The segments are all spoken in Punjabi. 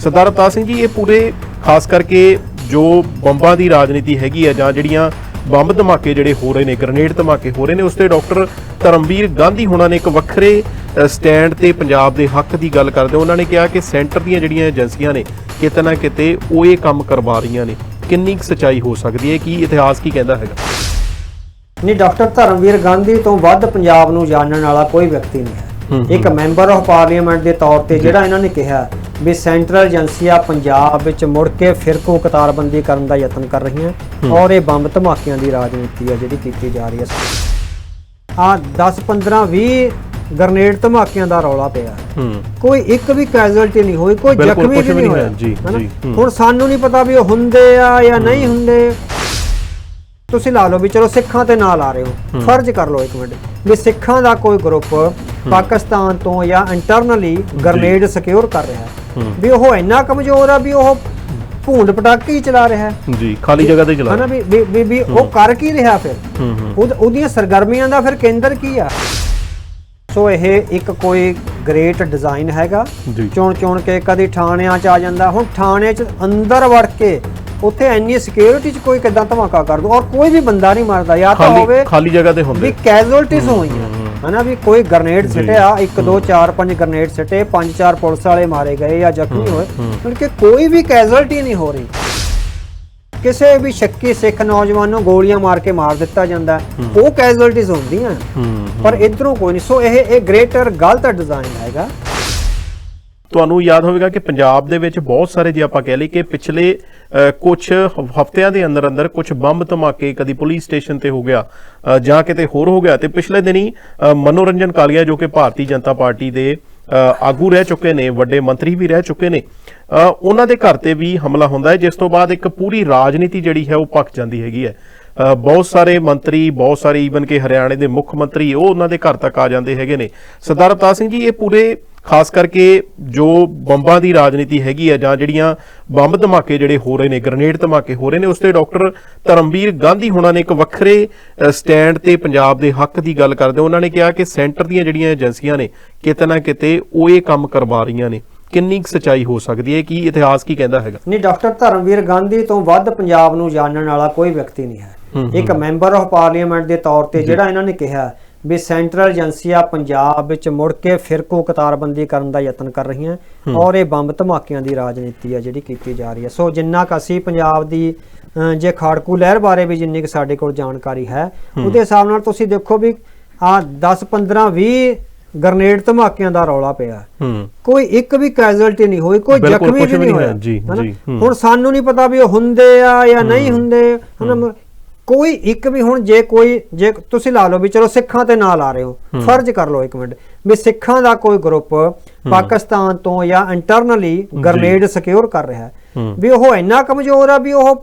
ਸਰਦਾਰ ਅਵਤਾਰ ਸਿੰਘ ਜੀ ਇਹ ਪੂਰੇ ਖਾਸ ਕਰਕੇ ਜੋ ਬੰਬਾਂ ਦੀ ਰਾਜਨੀਤੀ ਹੈਗੀ ਹੈ ਜਾਂ ਜਿਹੜੀਆਂ ਬੰਬ ਧਮਾਕੇ ਜਿਹੜੇ ਹੋ ਰਹੇ ਨੇ ਗ੍ਰਨੇਡ ਧਮਾਕੇ ਹੋ ਰਹੇ ਨੇ ਉਸ ਤੇ ਡਾਕਟਰ ਧਰਮਵੀਰ ਗਾਂਧੀ ਹੋਣਾ ਨੇ ਇੱਕ ਵੱਖਰੇ ਸਟੈਂਡ ਤੇ ਪੰਜਾਬ ਦੇ ਹੱਕ ਦੀ ਗੱਲ ਕਰਦੇ ਉਹਨਾਂ ਨੇ ਕਿਹਾ ਕਿ ਸੈਂਟਰ ਦੀਆਂ ਜਿਹੜੀਆਂ ਏਜੰਸੀਆਂ ਨੇ ਕਿਤੇ ਨਾ ਕਿਤੇ ਉਹ ਇਹ ਕੰਮ ਕਰਵਾ ਰਹੀਆਂ ਨੇ। ਕਿੰਨੀ ਕੁ ਸਚਾਈ ਹੋ ਸਕਦੀ ਹੈ? ਕੀ ਇਤਿਹਾਸ ਕੀ ਕਹਿੰਦਾ ਹੈਗਾ? ਨਹੀਂ ਡਾਕਟਰ ਧਰਮਵੀਰ ਗਾਂਧੀ ਤੋਂ ਵੱਧ ਪੰਜਾਬ ਨੂੰ ਜਾਣਨ ਵਾਲਾ ਕੋਈ ਵਿਅਕਤੀ ਨਹੀਂ ਹੈ। ਇੱਕ ਮੈਂਬਰ ਆਫ ਪਾਰਲੀਮੈਂਟ ਦੇ ਤੌਰ ਤੇ ਜਿਹੜਾ ਇਹਨਾਂ ਨੇ ਕਿਹਾ ਵੀ ਸੈਂਟਰਲ ਏਜੰਸੀਆਂ ਪੰਜਾਬ ਵਿੱਚ ਮੁੜ ਕੇ ਫਿਰਕੂ ਕਤਾਰਬੰਦੀ ਕਰਨ ਦਾ ਯਤਨ ਕਰ ਰਹੀਆਂ ਔਰ ਇਹ ਬੰਬ ਧਮਾਕਿਆਂ ਦੀ ਰਾਜਨੀਤੀ ਹੈ ਜਿਹੜੀ ਕੀਤੀ ਜਾ ਰਹੀ ਹੈ। ਆ 10 15 20 ਗ੍ਰਨੇਡ ਧਮਾਕਿਆਂ ਦਾ ਰੌਲਾ ਪਿਆ। ਕੋਈ ਇੱਕ ਵੀ ਕੈਜੁਅਲਟੀ ਨਹੀਂ ਹੋਈ ਕੋਈ ਜ਼ਖਮੀ ਵੀ ਨਹੀਂ ਹੋਇਆ ਜੀ। ਹੁਣ ਸਾਨੂੰ ਨਹੀਂ ਪਤਾ ਵੀ ਉਹ ਹੁੰਦੇ ਆ ਜਾਂ ਨਹੀਂ ਹੁੰਦੇ। ਤੁਸੀਂ ਲਾ ਲਓ ਵੀ ਚਲੋ ਸਿੱਖਾਂ ਤੇ ਨਾਲ ਆ ਰਹੇ ਹੋ। ਫਰਜ਼ ਕਰ ਲਓ ਇੱਕ ਮਿੰਟ ਵੀ ਸਿੱਖਾਂ ਦਾ ਕੋਈ ਗਰੁੱਪ ਪਾਕਿਸਤਾਨ ਤੋਂ ਜਾਂ ਇੰਟਰਨਲੀ ਗ੍ਰਨੇਡ ਸਿਕਿਉਰ ਕਰ ਰਿਹਾ ਹੂੰ। ਵੀ ਉਹ ਇੰਨਾ ਕਮਜ਼ੋਰ ਆ ਵੀ ਉਹ ਭੂੰਡ ਪਟਾਕੇ ਹੀ ਚਲਾ ਰਿਹਾ। ਹੈ ਜੀ ਖਾਲੀ ਜਗ੍ਹਾ ਤੇ ਚਲਾ ਹਨਾ ਵੀ ਵੀ- ਵੀ ਵੀ ਉਹ ਕਰ ਕੀ ਰਿਹਾ ਫਿਰ? ਉਹਦੀਆਂ ਸਰਗਰਮੀਆਂ ਦਾ ਫਿਰ ਕੇਂਦਰ ਕੀ ਆ? ਸੋ ਇਹ ਇੱਕ ਕੋਈ ਗ੍ਰੇਟ ਡਿਜ਼ਾਈਨ ਹੈਗਾ। ਚੁਣ ਚੁਣ ਕੇ ਕਦੀ ਥਾਣਿਆਂ 'ਚ ਆ ਜਾਂਦਾ। ਹੁਣ ਥਾਣੇ 'ਚ ਅੰਦਰ ਵੜ ਕੇ ਉੱਥੇ ਇੰਨੀ ਸਿਕਿਉਰਿਟੀ 'ਚ ਕੋਈ ਕਿਦਾਂ ਧਮਾਕਾ ਕਰ ਦੋ? ਔਰ ਕੋਈ ਵੀ ਬੰਦਾ ਨਹੀਂ ਮਰਦਾ। ਜਾਂ ਤਾਂ ਹੋਵੇ ਖਾਲੀ ਜਗ੍ਹਾ ਤੇ ਵੀ ਹੁੰਦੇ ਕੈਜੁਅਲਟੀਜ਼ ਹੋਈਆਂ। ਹਨਾ ਵੀ ਕੋਈ ਗ੍ਰਨੇਡ। ਸਿੱਟਿਆ ਇੱਕ ਦੋ ਚਾਰ ਪੰਜ ਗ੍ਰਨੇਡ ਸਿੱਟੇ ਪੰਜ ਚਾਰ ਪੁਲਿਸ ਵਾਲੇ ਮਾਰੇ ਗਏ ਜਾਂ ਜ਼ਖਮੀ ਹੋਏ। ਕਿ ਕੋਈ ਵੀ ਕੈਜੁਅਲਟੀ ਨਹੀਂ ਹੋ ਰਹੀ। ਕਿਸੇ ਵੀ ਸ਼ੱਕੀ ਸਿੱਖ ਨੌਜਵਾਨ ਨੂੰ ਗੋਲੀਆਂ ਮਾਰ ਕੇ ਮਾਰ ਦਿੱਤਾ ਜਾਂਦਾ। ਉਹ ਕੈਜੁਅਲਟੀਜ਼ ਹੁੰਦੀਆਂ। ਪਰ ਇਧਰੋਂ ਕੋਈ ਨਹੀਂ। ਸੋ ਇਹ ਇਹ ਗ੍ਰੇਟਰ ਗਲਤ ਡਿਜ਼ਾਈਨ ਹੈਗਾ। ਤੁਹਾਨੂੰ ਯਾਦ ਹੋਵੇਗਾ ਕਿ ਪੰਜਾਬ ਦੇ ਵਿੱਚ ਬਹੁਤ ਸਾਰੇ ਜੇ ਆਪਾਂ ਕਹਿ ਲਈ ਕਿ ਪਿਛਲੇ ਕੁਝ ਹਫ਼ਤਿਆਂ ਦੇ ਅੰਦਰ ਅੰਦਰ ਕੁਝ ਬੰਬ ਧਮਾਕੇ ਕਦੀ ਪੁਲਿਸ ਸਟੇਸ਼ਨ ਤੇ ਹੋ ਗਿਆ ਜਾਂ ਕਿਤੇ ਹੋਰ ਹੋ ਗਿਆ ਤੇ ਪਿਛਲੇ ਦਿਨੀ ਮਨੋਰੰਜਨ ਕਾਲੀਆ ਜੋ ਕਿ ਭਾਰਤੀ ਜਨਤਾ ਪਾਰਟੀ ਦੇ ਆਗੂ ਰਹਿ ਚੁੱਕੇ ਨੇ, ਵੱਡੇ ਮੰਤਰੀ ਵੀ ਰਹਿ ਚੁੱਕੇ ਨੇ ਉਹਨਾਂ ਦੇ ਘਰ ਤੇ ਵੀ ਹਮਲਾ ਹੁੰਦਾ ਹੈ, ਜਿਸ ਤੋਂ ਬਾਅਦ ਇੱਕ ਪੂਰੀ ਰਾਜਨੀਤੀ ਜਿਹੜੀ ਹੈ ਉਹ ਪੱਕ ਜਾਂਦੀ ਹੈਗੀ ਹੈ। ਬਹੁਤ ਸਾਰੇ ਮੰਤਰੀ, ਬਹੁਤ ਸਾਰੇ ਈਵਨ ਕਿ ਹਰਿਆਣੇ ਦੇ ਮੁੱਖ ਮੰਤਰੀ ਉਹ ਉਹਨਾਂ ਦੇ ਘਰ ਤੱਕ ਆ ਜਾਂਦੇ ਹੈਗੇ ਨੇ। ਸਰਦਾਰ ਅਵਤਾਰ ਸਿੰਘ ਜੀ, ਇਹ ਪੂਰੇ ਖਾਸ ਕਰਕੇ ਜੋ ਬੰਬਾਂ ਦੀ ਰਾਜਨੀਤੀ ਹੈਗੀ ਹੈ ਜਾਂ ਜਿਹੜੀਆਂ ਬੰਬ ਧਮਾਕੇ ਜਿਹੜੇ ਹੋ ਰਹੇ ਨੇ ਗ੍ਰਨੇਡ ਧਮਾਕੇ ਹੋ ਰਹੇ ਨੇ ਉਸ ਤੇ ਡਾਕਟਰ ਧਰਮਵੀਰ ਗਾਂਧੀ ਹੋਣਾ ਨੇ ਇੱਕ ਵੱਖਰੇ ਸਟੈਂਡ ਤੇ ਪੰਜਾਬ ਦੇ ਹੱਕ ਦੀ ਗੱਲ ਕਰਦੇ ਉਹਨਾਂ ਨੇ ਕਿਹਾ ਕਿ ਸੈਂਟਰ ਦੀਆਂ ਜਿਹੜੀਆਂ ਏਜੰਸੀਆਂ ਨੇ ਕਿਤੇ ਨਾ ਕਿਤੇ ਉਹ ਇਹ ਕੰਮ ਕਰਵਾ ਰਹੀਆਂ ਨੇ। ਕਿੰਨੀ ਸਚਾਈ ਹੋ ਸਕਦੀ ਹੈ? ਕੀ ਇਤਿਹਾਸ ਕੀ ਕਹਿੰਦਾ ਹੈਗਾ? ਨਹੀਂ ਡਾਕਟਰ ਧਰਮਵੀਰ ਗਾਂਧੀ ਤੋਂ ਵੱਧ ਪੰਜਾਬ ਨੂੰ ਜਾਣਨ ਵਾਲਾ ਕੋਈ ਵਿਅਕਤੀ ਨਹੀਂ ਹੈ। ਇੱਕ ਮੈਂਬਰ ਆਫ ਪਾਰਲੀਮੈਂਟ ਦੇ ਤੌਰ ਤੇ ਜਿਹੜਾ ਇਹਨਾਂ ਨੇ ਕਿਹਾ ਵੀ ਸੈਂਟਰਲ ਏਜੰਸੀਆਂ ਪੰਜਾਬ ਵਿੱਚ ਮੁੜ ਕੇ ਫਿਰਕੂ ਕਤਾਰਬੰਦੀ ਕਰਨ ਦਾ ਯਤਨ ਕਰ ਰਹੀਆਂ ਔਰ ਇਹ ਬੰਬ ਧਮਾਕਿਆਂ ਦੀ ਰਾਜਨੀਤੀ ਹੈ ਜਿਹੜੀ ਕੀਤੀ ਜਾ ਰਹੀ ਹੈ। ਸੋ ਜਿੰਨਾ ਕੁ ਅਸੀਂ ਪੰਜਾਬ ਦੀ ਜੇ ਖਾੜਕੂ ਲਹਿਰ ਬਾਰੇ ਵੀ ਜਿੰਨੀ ਕੁ ਸਾਡੇ ਕੋਲ ਜਾਣਕਾਰੀ ਹੈ ਉਹਦੇ ਹਿਸਾਬ ਨਾਲ ਤੁਸੀਂ ਦੇਖੋ ਵੀ ਆ 10 15 20 ਗ੍ਰਨੇਡ ਧਮਾਕਿਆਂ ਦਾ ਰੌਲਾ ਪਿਆ। ਕੋਈ ਇੱਕ ਵੀ ਕੈਜੁਅਲਟੀ ਨਹੀਂ ਹੋਈ ਕੋਈ ਜ਼ਖਮੀ ਵੀ ਨਹੀਂ ਹੋਇਆ। ਜੀ? ਜੀ। ਹੁਣ ਸਾਨੂੰ ਨਹੀਂ ਪਤਾ ਵੀ ਉਹ ਹੁੰਦੇ ਆ ਜਾਂ ਨਹੀਂ ਹੁੰਦੇ। ਹਨਾ? ਕੋਈ ਇੱਕ ਵੀ ਹੁਣ ਜੇ ਕੋਈ ਜੇ ਤੁਸੀਂ ਲਾ ਲਓ ਵੀ ਚਲੋ ਸਿੱਖਾਂ ਤੇ ਨਾਲ ਆ ਰਹੇ ਹੋ ਫਰਜ਼ ਕਰ ਲਓ ਇੱਕ ਮਿੰਟ ਵੀ ਸਿੱਖਾਂ ਦਾ ਕੋਈ ਗਰੁੱਪ ਪਾਕਿਸਤਾਨ ਤੋਂ ਜਾਂ ਇੰਟਰਨਲੀ ਗ੍ਰਨੇਡ ਸਿਕਿਉਰ ਕਰ ਰਿਹਾ ਹੈ। ਹੂੰ। ਵੀ ਉਹ ਇੰਨਾ ਕਮਜ਼ੋਰ ਆ ਵੀ ਉਹ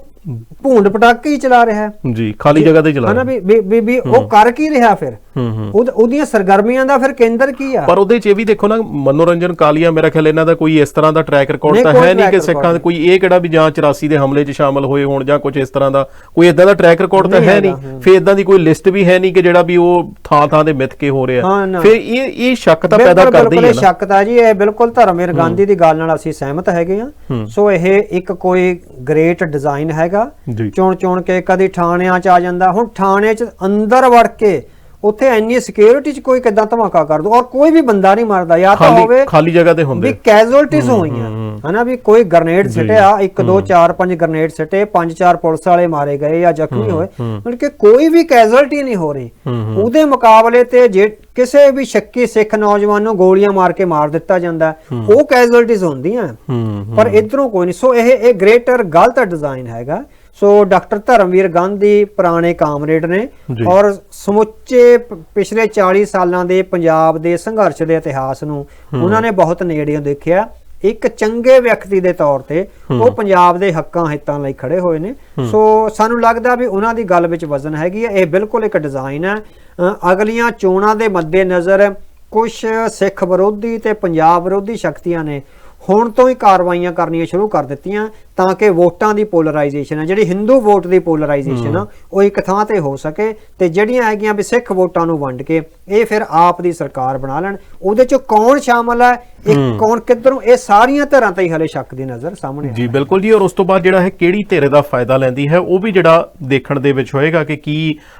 ਭੂੰਡ ਪਟਾਕੇ ਹੀ ਚਲਾ ਰਿਹਾ ਹੈ। ਜੀ ਖਾਲੀ ਜਗ੍ਹਾ ਤੇ ਚਲਾ ਹਨਾ ਵੀ ਵੀ- ਵੀ ਵੀ ਉਹ ਕਰ ਕੀ ਰਿਹਾ ਫਿਰ? ਹੂੰ ਹੂੰ ਉਹਦੀਆਂ ਸਰਗਰਮੀਆਂ ਦਾ ਫਿਰ ਕੇਂਦਰ ਕੀ ਆ? ਪਰ ਉਹਦੇ ਚ ਇਹ ਵੀ ਦੇਖੋ ਨਾ ਮਨੋਰੰਜਨ ਕਾਲੀਆ ਮੇਰਾ ਖਿਆਲ ਇਹਨਾਂ ਦਾ ਕੋਈ ਇਸ ਤਰ੍ਹਾਂ ਦਾ ਟਰੈਕ ਰਿਕਾਰਡ ਤਾਂ ਹੈ ਨਹੀਂ ਕਿ ਸਿੱਖਾਂ ਦਾ ਕੋਈ ਇਹ ਕਿਹੜਾ ਵੀ ਜਾਂ 84 ਦੇ ਹਮਲੇ 'ਚ ਸ਼ਾਮਲ ਹੋਏ ਹੋਣ ਜਾਂ ਕੁਝ ਇਸ ਤਰ੍ਹਾਂ ਦਾ ਕੋਈ ਇਦਾਂ ਦਾ ਟਰੈਕ ਰਿਕਾਰਡ ਤਾਂ ਹੈ ਨਹੀਂ। ਫਿਰ ਇਦਾਂ ਦੀ ਕੋਈ ਲਿਸਟ ਵੀ ਹੈ ਨਹੀਂ ਕਿ ਜਿਹੜਾ ਵੀ ਉਹ ਥਾਂ ਥਾਂ ਦੇ ਮਿੱਥ ਕੇ ਹੋ ਰਿਹਾ। ਫਿਰ ਇਹ ਇਹ ਸ਼ੱਕ ਤਾਂ ਪੈਦਾ ਕਰਦੀ ਹੈ ਨਾ। ਸ਼ੱਕ ਤਾਂ ਜੀ ਇਹ ਬਿਲਕੁਲ ਧਰਮਵੀਰ ਗਾਂਧੀ ਦੀ ਗੱਲ ਨਾਲ ਅਸੀਂ ਸਹਿਮਤ ਹੈਗੇ ਆ ਸੋ ਇਹ ਇੱਕ ਕੋਈ ਗ੍ਰੇਟ ਡਿਜ਼ਾਈਨ ਹੈਗਾ। ਚੁਣ ਚੁਣ ਕੇ ਕਦੀ ਥਾਣਿਆਂ 'ਚ ਆ ਜਾਂਦਾ। ਹੁਣ ਥਾਣੇ 'ਚ ਅੰਦਰ ਵੜ ਕੇ ਉੱਥੇ ਇੰਨੀ ਸਿਕਿਉਰਿਟੀ 'ਚ ਕੋਈ ਕਿਦਾਂ ਧਮਾਕਾ ਕਰ ਦੋ ਔਰ ਕੋਈ ਵੀ ਬੰਦਾ ਨਹੀਂ ਮਰਦਾ ਜਾਂ ਤਾਂ ਹੋਵੇ ਖਾਲੀ ਜਗ੍ਹਾ ਤੇ ਵੀ ਹੁੰਦੇ ਕੈਜੁਅਲਟੀਜ਼ ਹੋਈਆਂ। ਹਨਾ ਵੀ ਕੋਈ ਗ੍ਰਨੇਡ ਸਿੱਟਿਆ ਇੱਕ ਦੋ ਚਾਰ ਪੰਜ ਗ੍ਰਨੇਡ ਸਿੱਟੇ ਪੰਜ ਚਾਰ ਪੁਲਿਸ ਵਾਲੇ ਮਾਰੇ ਗਏ ਜਾਂ ਜ਼ਖਮੀ ਹੋਏ। ਮਤਲਬ ਕਿ ਕੋਈ ਵੀ ਕੈਜੁਅਲਟੀ ਨਹੀਂ ਹੋ ਰਹੀ। ਉਹਦੇ ਮੁਕਾਬਲੇ ਤੇ ਜੇ ਕਿਸੇ ਵੀ ਸ਼ੱਕੀ ਸਿੱਖ ਨੌਜਵਾਨ ਨੂੰ ਗੋਲੀਆਂ ਮਾਰ ਕੇ ਮਾਰ ਦਿੱਤਾ ਜਾਂਦਾ ਉਹ ਕੈਜੁਅਲਟੀਜ਼ ਹੁੰਦੀਆਂ। ਪਰ ਇਧਰੋਂ ਕੋਈ ਨਹੀਂ। ਸੋ ਇਹ ਇਹ ਗ੍ਰੇਟਰ ਗਲਤ ਡਿਜ਼ਾਈਨ ਹੈਗਾ। ਸੋ ਡਾਕਟਰ ਧਰਮਵੀਰ ਗਾਂਧੀ ਪੁਰਾਣੇ ਕਾਮਰੇਡ ਨੇ। ਔਰ ਸਮੁੱਚੇ ਪਿਛਲੇ 40 ਸਾਲਾਂ ਦੇ ਪੰਜਾਬ ਦੇ ਸੰਘਰਸ਼ ਦੇ ਇਤਿਹਾਸ ਨੂੰ ਉਹਨਾਂ ਨੇ ਬਹੁਤ ਨੇੜਿਓਂ ਦੇਖਿਆ। ਇੱਕ ਚੰਗੇ ਵਿਅਕਤੀ ਦੇ ਤੌਰ ਤੇ ਉਹ ਪੰਜਾਬ ਦੇ ਹੱਕਾਂ ਹਿੱਤਾਂ ਲਈ ਖੜੇ ਹੋਏ ਨੇ। ਸੋ ਸਾਨੂੰ ਲੱਗਦਾ ਵੀ ਉਹਨਾਂ ਦੀ ਗੱਲ ਵਿੱਚ ਵਜ਼ਨ ਹੈਗੀ ਹੈ ਇਹ ਬਿਲਕੁਲ ਇੱਕ ਡਿਜ਼ਾਈਨ ਹੈ। ਅਗਲੀਆਂ ਚੋਣਾਂ ਦੇ ਮੱਦੇਨਜ਼ਰ ਕੁਝ ਸਿੱਖ ਵਿਰੋਧੀ ਤੇ ਪੰਜਾਬ ਵਿਰੋਧੀ ਸ਼ਕਤੀਆਂ ਨੇ ਹੁਣ ਤੋਂ ਹੀ ਕਾਰਵਾਈਆਂ ਕਰਨੀਆਂ ਸ਼ੁਰੂ ਕਰ ਦਿੱਤੀਆਂ। ਤਾਂ ਕਿ ਵੋਟਾਂ ਦੀ ਪੋਲਰਾਈਜੇਸ਼ਨ ਹੈ ਜਿਹੜੀ ਹਿੰਦੂ ਵੋਟ ਦੀ ਪੋਲਰਾਈਜੇਸ਼ਨ ਆ ਉਹ ਇੱਕ ਥਾਂ ਤੇ ਹੋ ਸਕੇ ਤੇ ਜਿਹੜੀਆਂ ਹੈਗੀਆਂ ਵੀ ਸਿੱਖ ਵੋਟਾਂ ਨੂੰ ਵੰਡ ਕੇ ਇਹ ਫਿਰ ਆਪ ਦੀ ਸਰਕਾਰ ਬਣਾ ਲੈਣ। ਉਹਦੇ ਚ ਕੌਣ ਸ਼ਾਮਲ ਹੈ। ਇਹ ਕੌਣ ਕਿੱਧਰੋਂ? ਇਹ ਸਾਰੀਆਂ ਧਿਰਾਂ ਤੇ ਹੀ ਹਲੇ ਸ਼ੱਕ ਦੀ ਨਜ਼ਰ ਸਾਹਮਣੇ ਜੀ ਬਿਲਕੁਲ ਜੀ ਔਰ ਉਸ ਤੋਂ ਬਾਅਦ ਜਿਹੜਾ ਹੈ ਕਿਹੜੀ ਧਿਰ ਦਾ ਫਾਇਦਾ ਲੈਂਦੀ ਹੈ ਉਹ ਵੀ ਜਿਹੜਾ ਦੇਖਣ ਦੇ ਵਿੱਚ ਹੋਏਗਾ ਕਿ ਕੀ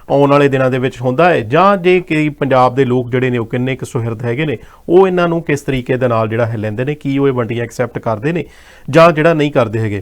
ਆਉਣ ਵਾਲੇ ਦਿਨਾਂ ਦੇ ਵਿੱਚ ਹੁੰਦਾ ਹੈ। ਜਾਂ ਜੇ ਕਿ ਪੰਜਾਬ ਦੇ ਲੋਕ ਜਿਹੜੇ ਨੇ ਉਹ ਕਿੰਨੇ ਕੁ ਸੁਹਿਰਦ ਹੈਗੇ ਨੇ ਉਹ ਇਹਨਾਂ ਨੂੰ ਕਿਸ ਤਰੀਕੇ ਦੇ ਨਾਲ ਜਿਹੜਾ ਹੈ ਲੈਂਦੇ ਨੇ ਕੀ ਉਹ ਇਹ ਵੰਡੀਆਂ ਐਕਸੈਪਟ ਕਰਦੇ ਨੇ ਜਾਂ ਜਿਹੜਾ ਨਹੀਂ ਕਰਦੇ ਹੈਗੇ।